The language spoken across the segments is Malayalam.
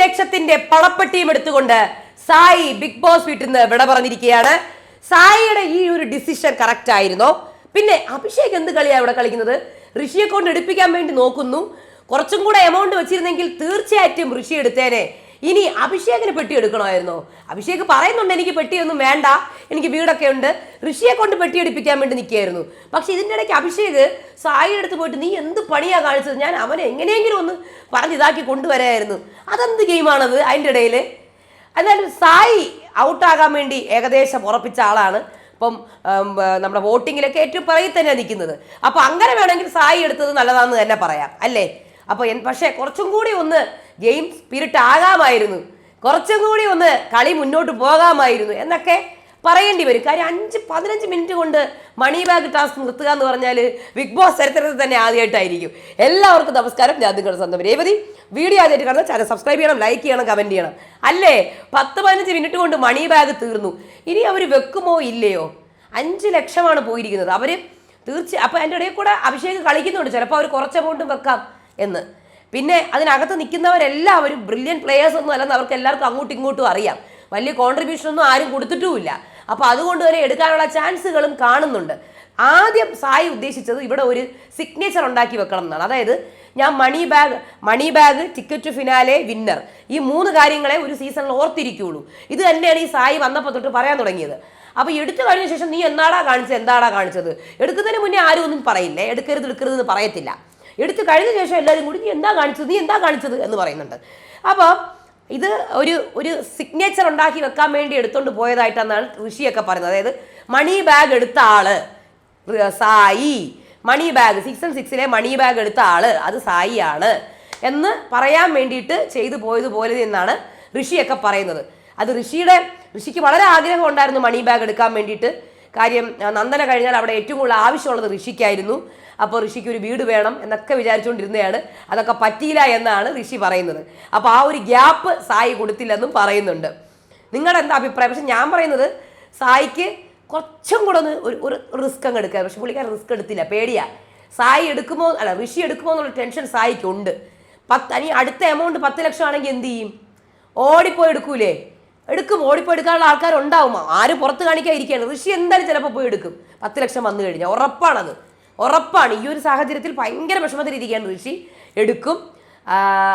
ലക്ഷത്തിന്റെ പണപ്പെട്ടിയും എടുത്തുകൊണ്ട് സായി ബിഗ് ബോസ് വീട്ടിൽ നിന്ന് വിട പറഞ്ഞിരിക്കുകയാണ്. സായിയുടെ ഈ ഒരു ഡിസിഷൻ കറക്റ്റ് ആയിരുന്നോ. പിന്നെ അഭിഷേക് എന്ത് കളിയാണ് ഇവിടെ കളിക്കുന്നത്? ഋഷിയെ കൊണ്ട് എടുപ്പിക്കാൻ വേണ്ടി നോക്കുന്നു. കുറച്ചും കൂടെ എമൗണ്ട് വെച്ചിരുന്നെങ്കിൽ തീർച്ചയായിട്ടും ഋഷി എടുത്തേനെ. ഇനി അഭിഷേകിന് പെട്ടി എടുക്കണമായിരുന്നോ. അഭിഷേക് പറയുന്നുണ്ട് എനിക്ക് പെട്ടിയൊന്നും വേണ്ട. എനിക്ക് വീടൊക്കെ ഉണ്ട്. ഋഷിയെ കൊണ്ട് പെട്ടി എടുപ്പിക്കാൻ വേണ്ടി നിൽക്കുകയായിരുന്നു. പക്ഷെ ഇതിന്റെ ഇടയ്ക്ക് അഭിഷേക് സായി എടുത്ത് പോയിട്ട് നീ എന്ത് പണിയാ കാണിച്ചത്? ഞാൻ അവനെ എങ്ങനെയെങ്കിലും ഒന്ന് പറഞ്ഞ് ഇതാക്കി കൊണ്ടുവരായിരുന്നു. അതെന്ത് ഗെയിമാണത് അതിന്റെ ഇടയിൽ എന്നാലും സായി ഔട്ടാകാൻ വേണ്ടി ഏകദേശം ഉറപ്പിച്ച ആളാണ്. ഇപ്പം നമ്മുടെ വോട്ടിങ്ങിലൊക്കെ ഏറ്റവും പറയിൽ തന്നെ നിൽക്കുന്നത്. അപ്പോൾ അങ്ങനെ വേണമെങ്കിൽ സായി എടുത്തത് നല്ലതാണെന്ന് തന്നെ പറയാം അല്ലേ? അപ്പോൾ പക്ഷേ കുറച്ചും കൂടി ഒന്ന് ഗെയിം സ്പിരിറ്റ് ആകാമായിരുന്നു. കുറച്ചും കൂടി ഒന്ന് കളി മുന്നോട്ട് പോകാമായിരുന്നു എന്നൊക്കെ പറയേണ്ടി വരും. കാര്യം അഞ്ച് പതിനഞ്ച് മിനിറ്റ് കൊണ്ട് മണി ബാഗ് ടാസ്ക് നിർത്തുക എന്ന് പറഞ്ഞാൽ ബിഗ് ബോസ് ചരിത്രത്തിൽ തന്നെ ആദ്യമായിട്ടായിരിക്കും. എല്ലാവർക്കും നമസ്കാരം. ഞാൻ നിങ്ങളുടെ സ്വന്തം രേവതി. വീഡിയോ ആദ്യമായിട്ട് കാണുന്ന ചാനൽ സബ്സ്ക്രൈബ് ചെയ്യണം ലൈക്ക് ചെയ്യണം കമന്റ് ചെയ്യണം. അല്ലേ? പത്ത് പതിനഞ്ച് മിനിറ്റ് കൊണ്ട് മണി ബാഗ് തീർന്നു. ഇനി അവർ വെക്കുമോ ഇല്ലയോ? അഞ്ച് ലക്ഷമാണ് പോയിരിക്കുന്നത്. അവർ തീർച്ച അപ്പോൾ അതിന്റെ ഇടയിൽ കൂടെ അഭിഷേക് കളിക്കുന്നുണ്ട്. ചിലപ്പോൾ അവർ കുറച്ച് എമൗണ്ടും വെക്കാം. എന്ന്. പിന്നെ അതിനകത്ത് നിൽക്കുന്നവരെല്ലാവരും ബ്രില്യൻ പ്ലേയേഴ്സ് ഒന്നും അല്ലെന്ന് അവർക്ക് എല്ലാവർക്കും അങ്ങോട്ടും ഇങ്ങോട്ടും അറിയാം. വലിയ കോൺട്രിബ്യൂഷൻ ഒന്നും ആരും കൊടുത്തിട്ടുമില്ല. അപ്പോൾ അതുകൊണ്ട് തന്നെ എടുക്കാനുള്ള ചാൻസുകളും കാണുന്നുണ്ട്. ആദ്യം സായി ഉദ്ദേശിച്ചത് ഇവിടെ ഒരു സിഗ്നേച്ചർ ഉണ്ടാക്കി വെക്കണം എന്നാണ്. അതായത് ഞാൻ money bag money bag ticket finale winner ഈ മൂന്ന് കാര്യങ്ങളെ ഒരു സീസണിൽ ഓർത്തിരിക്കുകയുള്ളൂ ഇത് തന്നെയാണ് ഈ സായി വന്നപ്പോൾ തൊട്ട് പറയാൻ തുടങ്ങിയത്. അപ്പോൾ എടുത്തു കഴിഞ്ഞ ശേഷം നീ എന്താടാ കാണിച്ചത് എന്താടാ കാണിച്ചത്? എടുക്കുന്നതിന് മുന്നേ ആരും ഒന്നും പറയില്ലേ? എടുക്കരുത് എടുക്കരുത് എന്ന് പറയത്തില്ല. എടുത്തു കഴിഞ്ഞ ശേഷം എല്ലാവരും കൂടി നീ എന്താ കാണിച്ചത്? നീ എന്താ കാണിച്ചത്? എന്ന് പറയുന്നുണ്ട്. അപ്പോൾ ഇത് ഒരു ഒരു സിഗ്നേച്ചർ ഉണ്ടാക്കി വെക്കാൻ വേണ്ടി എടുത്തുകൊണ്ട് പോയതായിട്ടാണ് ഋഷിയൊക്കെ പറയുന്നത്. അതായത് മണി ബാഗ് എടുത്ത ആൾ Sai. Money bag six and സിക്സിലെ money bag എടുത്ത ആൾ അത് സായി ആണ് എന്ന് പറയാൻ വേണ്ടിയിട്ട് ചെയ്തു പോയതുപോലെ എന്നാണ് ഋഷിയൊക്കെ പറയുന്നത്. അത് ഋഷിയുടെ ഋഷിക്ക് വളരെ ആഗ്രഹം ഉണ്ടായിരുന്നു മണി ബാഗ് എടുക്കാൻ വേണ്ടിയിട്ട്. കാര്യം നന്ദന കഴിഞ്ഞാൽ അവിടെ ഏറ്റവും കൂടുതൽ ആവശ്യമുള്ളത് ഋഷിക്കായിരുന്നു. അപ്പോൾ ഋഷിക്ക് ഒരു വീട് വേണം എന്നൊക്കെ വിചാരിച്ചുകൊണ്ടിരുന്നതാണ് അതൊക്കെ പറ്റിയില്ല എന്നാണ് ഋഷി പറയുന്നത്. അപ്പോൾ ആ ഒരു ഗ്യാപ്പ് സായി കൊടുത്തില്ലെന്നും പറയുന്നുണ്ട്. നിങ്ങളുടെ എന്താ അഭിപ്രായം? പക്ഷെ ഞാൻ പറയുന്നത് സായിക്ക് കുറച്ചും കൂടെ ഒന്ന് ഒരു ഒരു റിസ്ക് അങ്ങ് എടുക്കുക. പക്ഷെ പുള്ളിക്കാരൻ റിസ്ക് എടുത്തില്ല. പേടിയാ. സായി എടുക്കുമോ അല്ല ഋഷി എടുക്കുമോ എന്നുള്ള ടെൻഷൻ സായിക്ക് ഉണ്ട് പത്ത് അനി അടുത്ത എമൗണ്ട് പത്ത് ലക്ഷം ആണെങ്കിൽ എന്ത് ചെയ്യും? ഓടിപ്പോയി എടുക്കൂലേ? എടുക്കും. ഓടിപ്പോയി എടുക്കാനുള്ള ആൾക്കാരുണ്ടാവും. ആരും പുറത്ത് കാണിക്കാതിരിക്കുകയാണ്. ഋഷി എന്തായാലും ചിലപ്പോൾ പോയി എടുക്കും. പത്ത് ലക്ഷം വന്നു കഴിഞ്ഞാൽ. ഉറപ്പാണത്. ഉറപ്പാണ്. ഈ ഒരു സാഹചര്യത്തിൽ ഭയങ്കര വിഷമത്തിലിരിക്കുകയാണ് ഋഷി. എടുക്കും.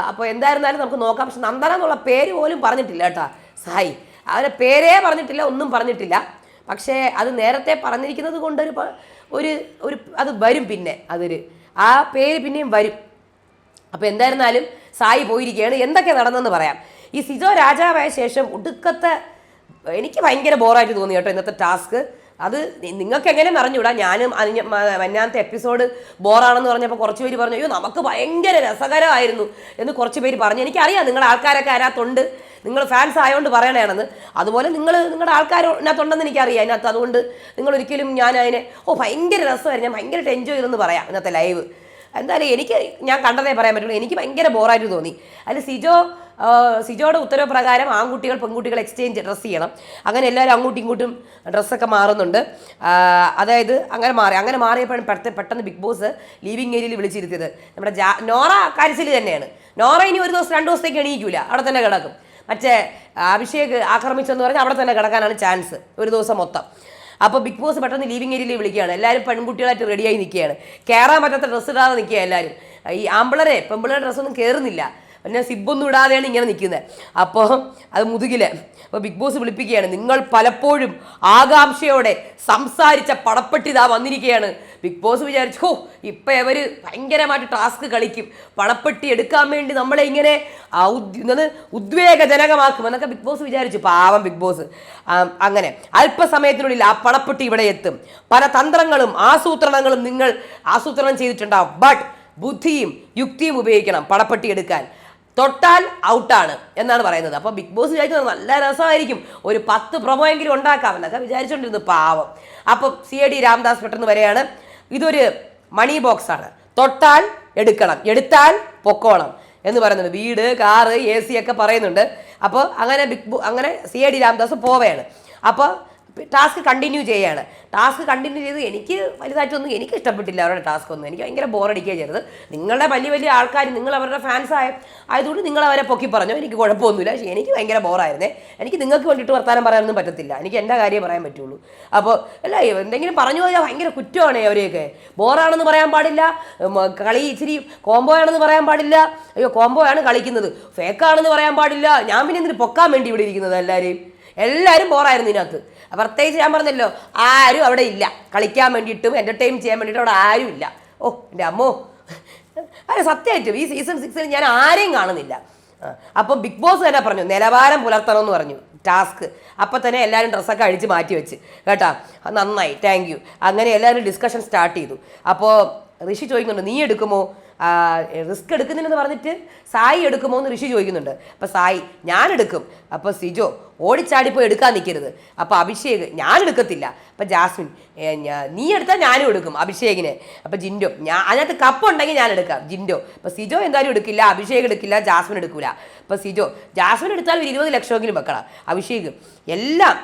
അപ്പോൾ എന്തായിരുന്നാലും നമുക്ക് നോക്കാം. പക്ഷെ നന്ദന എന്നുള്ള പേര് പോലും പറഞ്ഞിട്ടില്ല കേട്ടോ. സായി അവരെ പേരേ പറഞ്ഞിട്ടില്ല ഒന്നും പറഞ്ഞിട്ടില്ല. പക്ഷേ അത് നേരത്തെ പറഞ്ഞിരിക്കുന്നത് കൊണ്ടൊരു പ- ഒരു ഒരു അത് വരും പിന്നെ അതൊരു. ആ പേര് പിന്നെയും വരും. അപ്പോൾ എന്തായിരുന്നാലും സായി പോയിരിക്കുകയാണ്. എന്തൊക്കെ നടന്നെന്ന് പറയാം. ഈ സിജോ രാജാവായ ശേഷം ഒടുക്കത്തെ എനിക്ക് ഭയങ്കര ബോറായിട്ട് തോന്നി കേട്ടോ ഇന്നത്തെ ടാസ്ക്. അത് നിങ്ങൾക്ക് എങ്ങനെ അറിഞ്ഞൂടാ ഞാനും അതിന് മന്നാമത്തെ എപ്പിസോഡ് ബോറാണെന്ന് പറഞ്ഞപ്പോൾ കുറച്ച് പേര് പറഞ്ഞു അയ്യോ നമുക്ക് ഭയങ്കര രസകരമായിരുന്നു എന്ന് കുറച്ച് പേര് പറഞ്ഞു. എനിക്കറിയാം നിങ്ങളുടെ ആൾക്കാരൊക്കെ അതിനകത്തുണ്ട്. നിങ്ങൾ ഫാൻസ് ആയതുകൊണ്ട് പറയണേണെന്ന് അതുപോലെ നിങ്ങൾ നിങ്ങളുടെ ആൾക്കാർ ഇതിനകത്തുണ്ടെന്ന് എനിക്കറിയാം അതിനകത്ത്. അതുകൊണ്ട് നിങ്ങൾ ഒരിക്കലും ഞാൻ അതിനെ ഓ ഭയങ്കര രസമായിരുന്നു. ഞാൻ ഭയങ്കരമായിട്ട് എൻജോയ് ചെയ്തെന്ന് പറയാം ഇന്നത്തെ ലൈവ് എന്തായാലും എനിക്ക് ഞാൻ കണ്ടതേ പറയാൻ പറ്റുള്ളൂ. എനിക്ക് ഭയങ്കര ബോറായിട്ട് തോന്നി. അതിൽ സിജോ സിജോയുടെ ഉത്തരവ് ആൺകുട്ടികൾ പെൺകുട്ടികൾ എക്സ്ചേഞ്ച് ഡ്രസ്സ് ചെയ്യണം. അങ്ങനെ എല്ലാവരും അങ്ങോട്ടും ഇങ്ങോട്ടും ഡ്രസ്സൊക്കെ മാറുന്നുണ്ട്. അതായത് അങ്ങനെ മാറി അങ്ങനെ മാറിയപ്പോഴും പെട്ടെന്ന് പെട്ടെന്ന് ബിഗ് ബോസ് ലീവിങ് ഏരിയയിൽ വിളിച്ചിരുത്തിയത്. നമ്മുടെ ജാ നോറ കാര്യത്തിൽ തന്നെയാണ്. നോറ ഇനി ഒരു ദിവസം രണ്ട് ദിവസത്തേക്ക് എണീക്കൂല. അവിടെ തന്നെ കിടക്കും. മറ്റേ അഭിഷേക് ആക്രമിച്ചെന്ന് പറഞ്ഞാൽ അവിടെ തന്നെ കിടക്കാനാണ് ചാൻസ് ഒരു ദിവസം മൊത്തം. അപ്പോൾ ബിഗ് ബോസ് പെട്ടെന്ന് ലീവിങ് ഏരിയയിൽ വിളിക്കുകയാണ്. എല്ലാവരും പെൺകുട്ടികളായിട്ട് റെഡിയായി നിൽക്കുകയാണ്. കയറാൻ പറ്റാത്ത ഡ്രസ്സ് ഇടാതെ നിൽക്കുക എല്ലാവരും. ഈ ആമ്പിളരെ പെമ്പിളരെ ഡ്രസ്സൊന്നും കയറുന്നില്ല പിന്നെ സിബൊന്നും ഇടാതെയാണ് ഇങ്ങനെ നിൽക്കുന്നത്. അപ്പോൾ അത് മുതുകിൽ. അപ്പോൾ ബിഗ് ബോസ് വിളിപ്പിക്കുകയാണ്. നിങ്ങൾ പലപ്പോഴും ആകാംക്ഷയോടെ സംസാരിച്ച പടപ്പെട്ടി ഇതാ വന്നിരിക്കുകയാണ്. ബിഗ് ബോസ് വിചാരിച്ചു ഹോ ഇപ്പം ഇവർ ഭയങ്കരമായിട്ട് ടാസ്ക് കളിക്കും. പണപ്പെട്ടി എടുക്കാൻ വേണ്ടി നമ്മളെ ഇങ്ങനെ എന്നത് ഉദ്വേഗജനകമാക്കും എന്നൊക്കെ ബിഗ് ബോസ് വിചാരിച്ചു. പാവം ബിഗ് ബോസ്. അങ്ങനെ. അല്പസമയത്തിനുള്ളിൽ ആ പണപ്പെട്ടി ഇവിടെ എത്തും. പല തന്ത്രങ്ങളും ആസൂത്രണങ്ങളും നിങ്ങൾ ആസൂത്രണം ചെയ്തിട്ടുണ്ടാവും. ബട്ട് ബുദ്ധിയും യുക്തിയും ഉപയോഗിക്കണം പണപ്പെട്ടി എടുക്കാൻ. തൊട്ടാൽ ഔട്ടാണ് എന്നാണ് പറയുന്നത്. അപ്പോൾ ബിഗ് ബോസ് വിചാരിക്കുന്നത് നല്ല രസമായിരിക്കും. ഒരു പത്ത് പ്രൊമോയെങ്കിലും ഉണ്ടാക്കാം എന്നൊക്കെ വിചാരിച്ചുകൊണ്ടിരുന്നു പാവം. അപ്പം സി എ ഡി രാംദാസ് പെട്ടെന്ന് വരെയാണ് ഇതൊരു മണി ബോക്സ് ആണ്. തൊട്ടാൽ എടുക്കണം. എടുത്താൽ പൊക്കോണം എന്ന് പറയുന്നുണ്ട്. വീട് കാറ് എ സി ഒക്കെ പറയുന്നുണ്ട്. അപ്പോൾ അങ്ങനെ ബിഗ് അങ്ങനെ സി എ ഡി രാംദാസ് പോവുകയാണ്. അപ്പോൾ ടാസ്ക് കണ്ടിന്യൂ ചെയ്യാണ്. ടാസ്ക് കണ്ടിന്യൂ ചെയ്ത് എനിക്ക് വലുതായിട്ടൊന്നും എനിക്ക് ഇഷ്ടപ്പെട്ടില്ല അവരുടെ ടാസ്ക് ഒന്നും. എനിക്ക് ഭയങ്കര ബോറടിക്കുക ചെയ്തത്. നിങ്ങളുടെ വലിയ വലിയ ആൾക്കാർ നിങ്ങൾ അവരുടെ ഫാൻസ് ആയ ആയതുകൊണ്ട് നിങ്ങൾ അവരെ പൊക്കി പറഞ്ഞു. എനിക്ക് കുഴപ്പമൊന്നുമില്ല. പക്ഷേ എനിക്ക് ഭയങ്കര ബോറായിരുന്നേ എനിക്ക് നിങ്ങൾക്ക് വേണ്ടിയിട്ട് വർത്താനം പറയാനൊന്നും പറ്റത്തില്ല. എനിക്ക് എന്റെ കാര്യം പറയാൻ പറ്റുള്ളൂ. അപ്പോൾ അല്ല എന്തെങ്കിലും പറഞ്ഞു പോയാൽ ഭയങ്കര കുറ്റമാണ് അവരെയൊക്കെ. ബോറാണെന്ന് പറയാൻ പാടില്ല. കളി ഇച്ചിരി കോംബോ ആണെന്ന് പറയാൻ പാടില്ല. അയ്യോ കോംബോ ആണ് കളിക്കുന്നത്. ഫേക്കാണെന്ന് പറയാൻ പാടില്ല. ഞാൻ പിന്നെ എന്തിനു പൊക്കാൻ വേണ്ടി ഇവിടെ ഇരിക്കുന്നത് എല്ലാവരെയും? എല്ലാവരും ബോറായിരുന്നു ഇതിനകത്ത്. പ്രത്യേകിച്ച് ഞാൻ പറഞ്ഞല്ലോ ആരും അവിടെ ഇല്ല. കളിക്കാൻ വേണ്ടിയിട്ടും എന്റർടൈൻ ചെയ്യാൻ വേണ്ടിയിട്ടും അവിടെ ആരും ഇല്ല. ഓ എന്റെ അമ്മോ. അതെ സത്യമായിട്ടും ഈ സീസൺ സിക്സിൽ ഞാൻ ആരെയും കാണുന്നില്ല. അപ്പോൾ അപ്പം ബിഗ് ബോസ് തന്നെ പറഞ്ഞു നിലവാരം പുലർത്തണം എന്ന് പറഞ്ഞു ടാസ്ക് അപ്പം തന്നെ എല്ലാവരും ഡ്രസ്സൊക്കെ അഴിച്ച് മാറ്റി വെച്ച് കേട്ടാ? നന്നായി താങ്ക് യു അങ്ങനെ എല്ലാവരും ഡിസ്കഷൻ സ്റ്റാർട്ട് ചെയ്തു. അപ്പോൾ ഋഷി ചോദിക്കുന്നുണ്ട് നീ എടുക്കുമോ? റിസ്ക് എടുക്കുന്നില്ലെന്ന് പറഞ്ഞിട്ട് സായി എടുക്കുമോ എന്ന് ഋഷി ചോദിക്കുന്നുണ്ട്. അപ്പോൾ സായി ഞാൻ എടുക്കും. അപ്പോൾ സിജോ ഓടിച്ചാടിപ്പോയി എടുക്കാൻ നിൽക്കരുത്. അപ്പോൾ അഭിഷേക് ഞാൻ എടുക്കത്തില്ല. അപ്പോൾ ജാസ്മിൻ നീ എടുത്താൽ ഞാനും എടുക്കും അഭിഷേകിനെ. അപ്പോൾ ജിൻഡോ ഞാൻ അതിനകത്ത് കപ്പ് ഉണ്ടെങ്കിൽ ഞാൻ എടുക്കാം. ജിൻഡോ അപ്പോൾ സിജോ എന്തായാലും എടുക്കില്ല അഭിഷേക് എടുക്കില്ല ജാസ്മിൻ എടുക്കില്ല അപ്പോൾ സിജോ ജാസ്മിൻ എടുത്താൽ ഒരു ഇരുപത് ലക്ഷമെങ്കിലും വെക്കണം. അഭിഷേക് എല്ലാം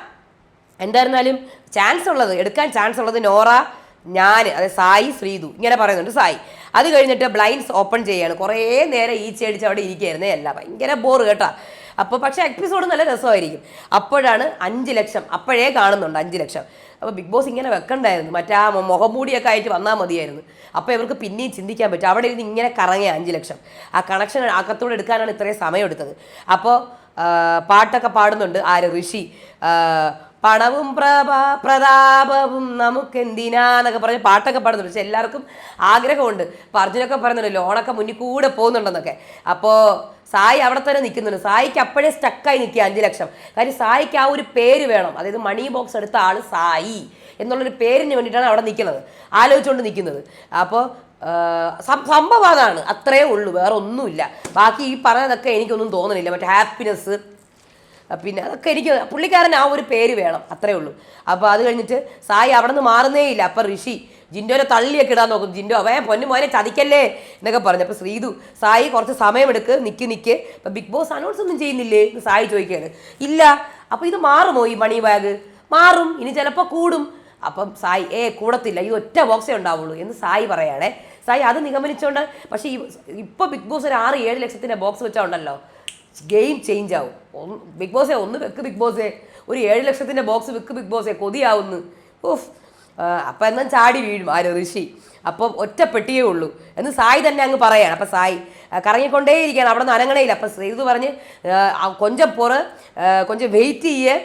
എന്തായിരുന്നാലും ചാൻസ് ഉള്ളത് എടുക്കാൻ ചാൻസ് ഉള്ളത് നോറ ഞാൻ അതായത് സായി ശ്രീതു ഇങ്ങനെ പറയുന്നുണ്ട് സായി. അത് കഴിഞ്ഞിട്ട് ബ്ലൈൻഡ്സ് ഓപ്പൺ ചെയ്യാണ്. കുറേ നേരം ഈ ചേടിച്ച് അവിടെ ഇരിക്കുകയായിരുന്നേ. അല്ല ഭയങ്കര ബോറ് കേട്ടോ. അപ്പോൾ പക്ഷേ എപ്പിസോഡ് നല്ല രസമായിരിക്കും. അപ്പോഴാണ് അഞ്ച് ലക്ഷം. അപ്പോഴേ കാണുന്നുണ്ട് അഞ്ച് ലക്ഷം. അപ്പോൾ ബിഗ് ബോസ് ഇങ്ങനെ വെക്കണ്ടായിരുന്നു. മറ്റാ മുഖം മൂടിയൊക്കെ ആയിട്ട് വന്നാൽ മതിയായിരുന്നു. അപ്പോൾ ഇവർക്ക് പിന്നെയും ചിന്തിക്കാൻ പറ്റും. അവിടെ ഇരുന്ന് ഇങ്ങനെ കറങ്ങിയ അഞ്ച് ലക്ഷം. ആ കണക്ഷൻ അകത്തോടെ എടുക്കാനാണ് ഇത്രയും സമയം എടുത്തത്. അപ്പോൾ പാട്ടൊക്കെ പാടുന്നുണ്ട് ആര്? ഋഷി. പണവും പ്രഭാ പ്രതാപവും നമുക്കെന്തിനാന്നൊക്കെ പറഞ്ഞ് പാട്ടൊക്കെ പാടുന്നുണ്ട്. പക്ഷെ എല്ലാവർക്കും ആഗ്രഹമുണ്ട്. അപ്പോൾ അർജുനൊക്കെ പറയുന്നുണ്ട് ലോണൊക്കെ മുന്നിൽ കൂടെ പോകുന്നുണ്ടെന്നൊക്കെ. അപ്പോൾ സായി അവിടെ തന്നെ നിൽക്കുന്നുണ്ട്. സായിക്ക് അപ്പോഴേ സ്റ്റക്കായി നിൽക്കുക അഞ്ച് ലക്ഷം. കാര്യം സായിക്ക് ആ ഒരു പേര് വേണം. അതായത് മണി ബോക്സ് എടുത്ത ആൾ സായി എന്നുള്ളൊരു പേരിന് വേണ്ടിയിട്ടാണ് അവിടെ നിൽക്കുന്നത്. ആലോചിച്ചുകൊണ്ട് നിൽക്കുന്നത്. അപ്പോൾ സംഭവം അതാണ്. അത്രേ ഉള്ളൂ. വേറെ ഒന്നുമില്ല ബാക്കി ഈ പറഞ്ഞതൊക്കെ എനിക്കൊന്നും തോന്നുന്നില്ല മറ്റേ ഹാപ്പിനെസ് പിന്നെ അതൊക്കെ എനിക്ക് പുള്ളിക്കാരൻ ആ ഒരു പേര് വേണം അത്രേ ഉള്ളൂ. അപ്പോൾ അത് കഴിഞ്ഞിട്ട് സായി അവിടെ നിന്ന് മാറുന്നേ ഇല്ല. അപ്പം ഋഷി ജിൻഡോനെ തള്ളിയൊക്കെ ഇടാൻ നോക്കും. ജിൻഡോ അവയെ പൊന്നു മോനെ ചതിക്കല്ലേ? എന്നൊക്കെ പറഞ്ഞു. അപ്പോൾ ശ്രീതു സായി കുറച്ച് സമയമെടുക്ക് നിൽക്ക് നിൽക്ക് അപ്പം ബിഗ് ബോസ് അനൗൺസ് ഒന്നും ചെയ്യുന്നില്ലേ? എന്ന് സായി ചോദിക്കുകയാണ്. ഇല്ല. അപ്പോൾ ഇത് മാറുമോ ഈ മണി ബാഗ്? മാറും. ഇനി ചിലപ്പോൾ കൂടും. അപ്പം സായി ഏ കൂടത്തില്ല. ഇത് ഒറ്റ ബോക്സേ ഉണ്ടാവുള്ളൂ. എന്ന് സായി പറയുകയാണേ. സായി അത് നിഗമനിച്ചുകൊണ്ട് പക്ഷേ ഈ ഇപ്പോൾ ബിഗ് ബോസ് ഒരു ആറ് ഏഴ് ലക്ഷത്തിന്റെ ബോക്സ് വെച്ചാൽ ഉണ്ടല്ലോ. ഗെയിം ചേഞ്ച് ആവും. ബിഗ് ബോസേ ഒന്ന് വെക്ക് ബിഗ് ബോസേ ഒരു ഏഴ് ലക്ഷത്തിന്റെ ബോക്സ് വെക്ക് ബിഗ് ബോസേ കൊതിയാവുന്നു. ഓഫ് അപ്പം എന്നാൽ ചാടി വീഴും ആര് ഋഷി. അപ്പം ഒറ്റപ്പെട്ടിയേ ഉള്ളൂ. എന്ന് സായി തന്നെ അങ്ങ് പറയാണ്. അപ്പം സായി കറങ്ങിക്കൊണ്ടേയിരിക്കുകയാണ് അവിടെ നിന്ന് അനങ്ങണയില്ല അപ്പം ശ്രീതു പറഞ്ഞ് കൊഞ്ചം പുറ കൊഞ്ചം വെയിറ്റ് ചെയ്യേ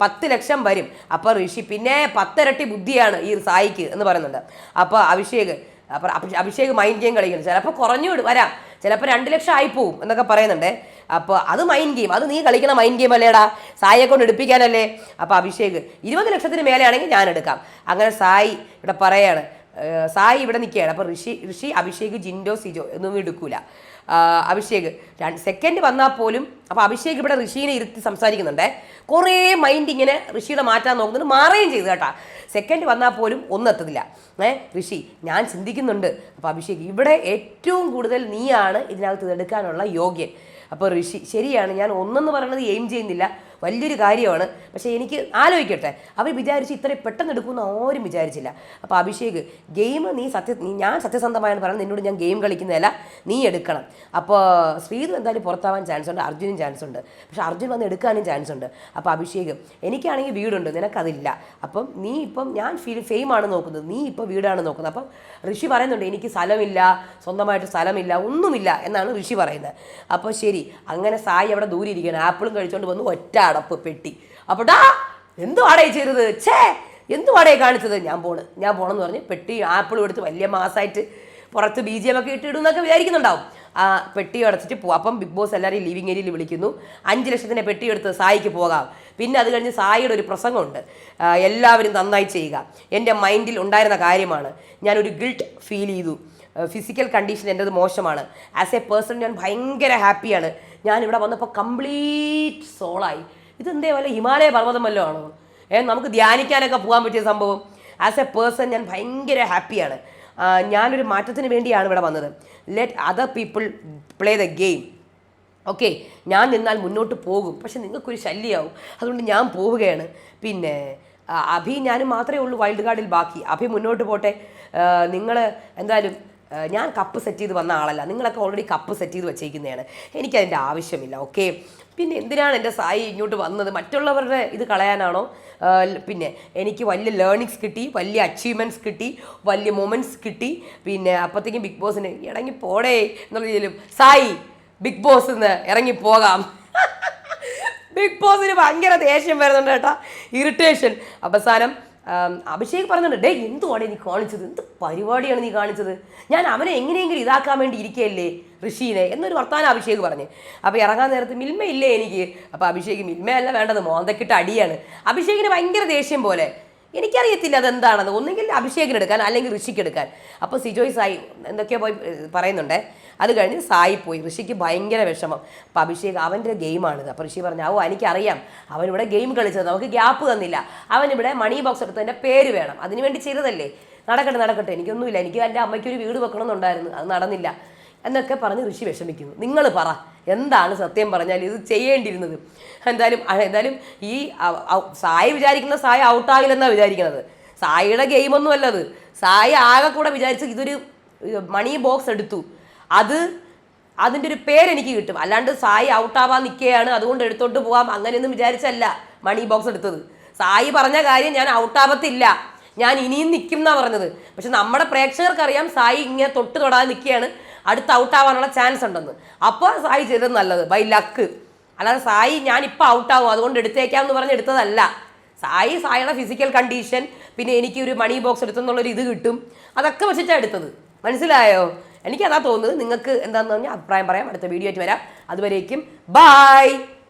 പത്ത് ലക്ഷം വരും. അപ്പോൾ ഋഷി പിന്നെ പത്തിരട്ടി ബുദ്ധിയാണ് ഈ സായിക്ക് എന്ന് പറയുന്നുണ്ട്. അപ്പോൾ അഭിഷേക് അപ്പോൾ അഭി- അഭിഷേക് മൈൻഡ് ഗെയിം കളിക്കുന്നു. ചിലപ്പോൾ കുറഞ്ഞു വിടും. വരാം. ചിലപ്പോൾ രണ്ട് ലക്ഷം ആയി എന്നൊക്കെ പറയുന്നുണ്ട്. അപ്പോൾ അത് മൈൻഡ് ഗെയിം അത് നീ കളിക്കണ മൈൻഡ് ഗെയിം അല്ലേടാ? സായിയെ കൊണ്ട് എടുപ്പിക്കാനല്ലേ? അപ്പോൾ അഭിഷേക് ഇരുപത് ലക്ഷത്തിന് മേലെയാണെങ്കിൽ ഞാൻ എടുക്കാം. അങ്ങനെ സായി ഇവിടെ പറയാണ്. സായി ഇവിടെ നിൽക്കുകയാണ്. അപ്പോൾ ഋഷി ഋഷി അഭിഷേക് ജിൻഡോ സിജോ എന്നൊന്നും എടുക്കൂല. അഭിഷേക്. സെക്കൻഡ് വന്നാൽ പോലും അപ്പോൾ അഭിഷേക് ഇവിടെ ഋഷീനെ ഇരുത്തി സംസാരിക്കുന്നുണ്ടേ. കുറേ മൈൻഡ് ഇങ്ങനെ ഋഷിയുടെ മാറ്റാൻ നോക്കുന്നുണ്ട്. മാറുകയും ചെയ്തു കേട്ടാ. സെക്കൻഡ് വന്നാൽ പോലും ഒന്നും എത്തത്തില്ല. ഏ ഋഷി ഞാൻ ചിന്തിക്കുന്നുണ്ട്. അപ്പോൾ അഭിഷേക് ഇവിടെ ഏറ്റവും കൂടുതൽ നീയാണ് ഇതിനകത്ത് എടുക്കാനുള്ള യോഗ്യൻ. അപ്പോൾ ഋഷി ശരിയാണ് ഞാൻ ഒന്നെന്ന് പറയുന്നത് എയിം ചെയ്യുന്നില്ല. വലിയൊരു കാര്യമാണ്. പക്ഷേ എനിക്ക് ആലോചിക്കട്ടെ. അവർ വിചാരിച്ച് ഇത്രയും പെട്ടെന്ന് എടുക്കുമെന്ന് ആരും വിചാരിച്ചില്ല. അപ്പോൾ അഭിഷേക് ഗെയിം നീ സത്യ ഞാൻ സത്യസന്ധമായാണ് പറയുന്നത് നിന്നോട് ഞാൻ ഗെയിം കളിക്കുന്നതല്ല നീ എടുക്കണം. അപ്പോൾ ശ്രീതു എന്തായാലും പുറത്താവാൻ ചാൻസ് ഉണ്ട് അർജുനും ചാൻസ് ഉണ്ട്. പക്ഷെ അർജുൻ വന്ന് എടുക്കാനും ചാൻസ് ഉണ്ട്. അപ്പോൾ അഭിഷേക് എനിക്കാണെങ്കിൽ വീടുണ്ട് നിനക്കതില്ല. അപ്പം നീ ഇപ്പം ഞാൻ ഫെയിം ആണ് നോക്കുന്നത്. നീ ഇപ്പോൾ വീടാണ് നോക്കുന്നത്. അപ്പം ഋഷി പറയുന്നുണ്ട് എനിക്ക് സ്ഥലമില്ല സ്വന്തമായിട്ട് സ്ഥലമില്ല ഒന്നുമില്ല എന്നാണ് ഋഷി പറയുന്നത്. അപ്പോൾ ശരി അങ്ങനെ സായി അവിടെ ദൂരെ ആപ്പിളും കഴിച്ചുകൊണ്ട് വന്ന് ഒറ്റ അടപ്പ് പെട്ടി. അപ്പോൾ എന്തു എന്തുവാടേ ചെയ്തത്? ഛേ എന്തുവാടേ കാണിച്ചത്? ഞാൻ പോണ്. ഞാൻ പോണെന്ന് പറഞ്ഞ് പെട്ടി ആപ്പിളും എടുത്ത് വലിയ മാസമായിട്ട് പുറത്ത് ബി ജി എം ഒക്കെ ഇട്ടിടും ഇടുന്നൊക്കെ വിചാരിക്കുന്നുണ്ടാവും. ആ പെട്ടി അടച്ചിട്ട് പോകും അപ്പം ബിഗ് ബോസ് എല്ലാവരെയും ലിവിങ് ഏരിയയിൽ വിളിക്കുന്നു. അഞ്ച് ലക്ഷത്തിന്റെ പെട്ടി എടുത്ത് സായിക്ക് പോകാം. പിന്നെ അത് കഴിഞ്ഞ് സായിയുടെ ഒരു പ്രസംഗമുണ്ട്. എല്ലാവരും നന്നായി ചെയ്യുക. എന്റെ മൈൻഡിൽ ഉണ്ടായിരുന്ന കാര്യമാണ്. ഞാനൊരു ഗിൽട്ട് ഫീൽ ചെയ്തു. ഫിസിക്കൽ കണ്ടീഷൻ എന്റെത് മോശമാണ്. ആസ് എ പേഴ്സൺ ഞാൻ ഭയങ്കര ഹാപ്പിയാണ് ഞാൻ ഇവിടെ വന്നപ്പോൾ കംപ്ലീറ്റ് സോളായി ഇതെന്തേ വല്ല ഹിമാലയ പർവതം വല്ലതും ആണോ? ഏ നമുക്ക് ധ്യാനിക്കാനൊക്കെ പോകാൻ പറ്റിയ സംഭവം. ആസ് എ പേഴ്സൺ ഞാൻ ഭയങ്കര ഹാപ്പിയാണ്. ഞാനൊരു മാറ്റത്തിന് വേണ്ടിയാണ് ഇവിടെ വന്നത്. Let other people play the game okay ഞാൻ നിന്നാൽ മുന്നോട്ട് പോകും. പക്ഷെ നിങ്ങൾക്കൊരു ശല്യമാവും അതുകൊണ്ട് ഞാൻ പോവുകയാണ്. പിന്നെ അഭി ഞാനും മാത്രമേ ഉള്ളൂ വൈൽഡ് കാർഡിൽ ബാക്കി. അഭി മുന്നോട്ട് പോട്ടെ. നിങ്ങൾ എന്തായാലും ഞാൻ കപ്പ് സെറ്റ് ചെയ്ത് വന്ന ആളല്ല. നിങ്ങളൊക്കെ ഓൾറെഡി കപ്പ് സെറ്റ് ചെയ്ത് വെച്ചേക്കുന്നതാണ്. എനിക്കതിന്റെ ആവശ്യമില്ല ഓക്കെ പിന്നെ എന്തിനാണ് എന്റെ സായി ഇങ്ങോട്ട് വന്നത്? മറ്റുള്ളവരുടെ ഇത് കളയാനാണോ? പിന്നെ എനിക്ക് വലിയ ലേണിങ്സ് കിട്ടി വലിയ അച്ചീവ്മെന്റ്സ് കിട്ടി വലിയ മൊമെന്റ്സ് കിട്ടി. പിന്നെ അപ്പോഴത്തേക്കും ബിഗ് ബോസിന് ഇറങ്ങി പോടേ എന്നുള്ള രീതിയിലും സായി ബിഗ് ബോസ് നിന്ന് ഇറങ്ങി പോകാം. ബിഗ് ബോസിന് ഭയങ്കര ദേഷ്യം വരുന്നുണ്ട് കേട്ടോ. ഇറിറ്റേഷൻ അവസാനം അഭിഷേക് പറഞ്ഞിട്ടുണ്ട് ഡേ എന്തുവാണ് നീ കാണിച്ചത്? എന്ത് പരിപാടിയാണ് നീ കാണിച്ചത്? ഞാൻ അവനെ എങ്ങനെയെങ്കിലും ഇതാക്കാൻ വേണ്ടി ഇരിക്കുകയല്ലേ ഋഷീനെ? എന്നൊരു വർത്താനം അഭിഷേക് പറഞ്ഞു. അപ്പോൾ ഇറങ്ങാൻ നേരത്ത് മിൽമയില്ലേ എനിക്ക്? അപ്പോൾ അഭിഷേക് മിൽമയല്ല വേണ്ടത് മോന്തക്കിട്ട് അടിയാണ്. അഭിഷേകിന് ഭയങ്കര ദേഷ്യം പോലെ. എനിക്കറിയത്തില്ല അതെന്താണെന്ന്. ഒന്നുകിൽ അഭിഷേകിനെടുക്കാൻ അല്ലെങ്കിൽ ഋഷിക്ക് എടുക്കാൻ അപ്പോൾ സിജോയ് സായി എന്തൊക്കെയോ പോയി പറയുന്നുണ്ട്. അത് കഴിഞ്ഞ് സായി പോയി ഋഷിക്ക് ഭയങ്കര വിഷമം. അപ്പോൾ അഭിഷേക് അവന്റെ ഗെയിമാണിത്. അപ്പോൾ ഋഷി പറഞ്ഞു ഓ എനിക്കറിയാം. അവനിവിടെ ഗെയിം കളിച്ചത്. നമുക്ക് ഗ്യാപ്പ് തന്നില്ല. അവനിവിടെ മണി ബോക്സ് എടുത്തതിന്റെ പേര് വേണം. അതിനുവേണ്ടി ചെയ്തതല്ലേ? നടക്കട്ടെ നടക്കട്ടെ. എനിക്കൊന്നുമില്ല. എനിക്ക് എന്റെ അമ്മയ്ക്ക് ഒരു വീട് വെക്കണമെന്നുണ്ടായിരുന്നു. അത് നടന്നില്ല. എന്നൊക്കെ പറഞ്ഞ് ഋഷി വിഷമിക്കുന്നു. നിങ്ങൾ പറ എന്താണ് സത്യം പറഞ്ഞാൽ ഇത് ചെയ്യേണ്ടിയിരുന്നത്? എന്തായാലും എന്തായാലും ഈ സായി വിചാരിക്കുന്ന സായി ഔട്ടാകില്ലെന്നാണ് വിചാരിക്കുന്നത് സായിയുടെ ഗെയിമൊന്നും അല്ലത്. സായി ആകെ കൂടെ വിചാരിച്ച് ഇതൊരു മണി ബോക്സ് എടുത്തു. അത് അതിന്റെ ഒരു പേരെനിക്ക് കിട്ടും. അല്ലാണ്ട് സായി ഔട്ടാവാൻ നിൽക്കുകയാണ്. അതുകൊണ്ട് എടുത്തോണ്ട് പോകാം അങ്ങനെയൊന്നും വിചാരിച്ചല്ല മണി ബോക്സ് എടുത്തത്. സായി പറഞ്ഞ കാര്യം ഞാൻ ഔട്ടാവത്തില്ല ഞാൻ ഇനിയും നിൽക്കും എന്നാണ് പറഞ്ഞത്. പക്ഷെ നമ്മുടെ പ്രേക്ഷകർക്കറിയാം സായി ഇങ്ങനെ തൊട്ട് തൊടാതെ നിൽക്കുകയാണ്. അടുത്ത് ഔട്ട് ആവാനുള്ള ചാൻസ് ഉണ്ടെന്ന്. അപ്പോൾ സായി ചെയ്തത് നല്ലത് ബൈ ലക്ക് അല്ലാതെ സായി ഞാൻ ഇപ്പം ഔട്ടാവും അതുകൊണ്ട് എടുത്തേക്കാം എന്ന് പറഞ്ഞ് എടുത്തതല്ല. സായി സായിയുടെ ഫിസിക്കൽ കണ്ടീഷൻ പിന്നെ എനിക്ക് ഒരു മണി ബോക്സ് എടുത്തെന്നുള്ളൊരു ഇത് കിട്ടും. അതൊക്കെ വെച്ചിട്ടാണ് എടുത്തത്. മനസ്സിലായോ? എനിക്കതാ തോന്നുന്നത്. നിങ്ങൾക്ക് എന്താണെന്ന് പറഞ്ഞാൽ അഭിപ്രായം പറയാം. അടുത്ത വീഡിയോ ആയിട്ട് വരാം. അതുവരേക്കും ബായ്